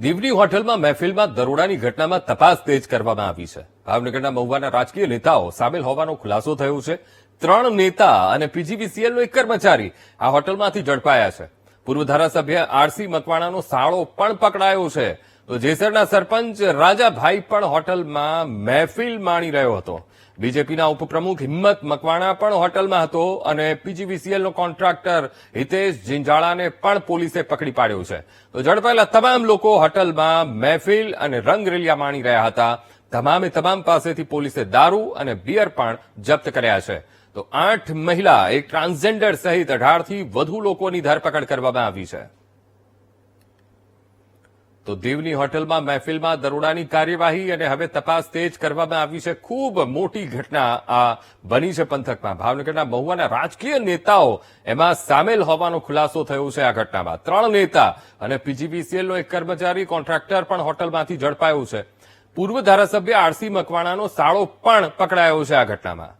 દીવની હોટલમાં મહેફિલમાં દરોડાની ઘટનામાં તપાસ તેજ કરવામાં આવી છે. ભાવનગરના મહુવાના રાજકીય નેતાઓ સામેલ હોવાનો ખુલાસો થયો છે. ત્રણ નેતા અને પીજીવીસીએલનો એક કર્મચારી આ હોટલમાંથી ઝડપાયા છે. પૂર્વ ધારાસભ્ય આરસી મકવાણાનો સાળો પણ પકડાયો છે. તો જેસરના સરપંચ રાજાભાઈ પણ હોટલમાં મહેફિલ માણી રહ્યો હતો. બીજેપીના ઉપપ્રમુખ હિંમત મકવાણા પણ હોટલમાં હતો અને પીજીવીસીએલનો કોન્ટ્રાક્ટર હિતેશ જિંજાળાને પણ પોલીસે પકડી પાડ્યો છે. તો ઝડપાયેલા તમામ લોકો હોટલમાં મહેફિલ અને રંગરેલિયા માણી રહ્યા હતા. તમામે તમામ પાસેથી પોલીસે દારૂ અને બિયર પણ જપ્ત કર્યા છે. તો આઠ મહિલા એક ટ્રાન્સજેન્ડર સહિત અઢારથી વધુ લોકોની ધરપકડ કરવામાં આવી છે. તો દીવની હોટલમાં મહેફિલમાં દરોડાની કાર્યવાહી અને હવે તપાસ તેજ કરવામાં આવી છે. ખૂબ મોટી ઘટના આ બની છે પંથકમાં. ભાવનગરના મહુવાના રાજકીય નેતાઓ એમાં સામેલ હોવાનો ખુલાસો થયો છે આ ઘટનામાં. ત્રણ નેતા અને પીજીવીસીએલનો એક કર્મચારી, કોન્ટ્રાક્ટર પણ હોટલમાંથી ઝડપાયો છે. પૂર્વ ધારાસભ્ય આરસી મકવાણાનો સાળો પણ પકડાયો છે આ ઘટનામાં.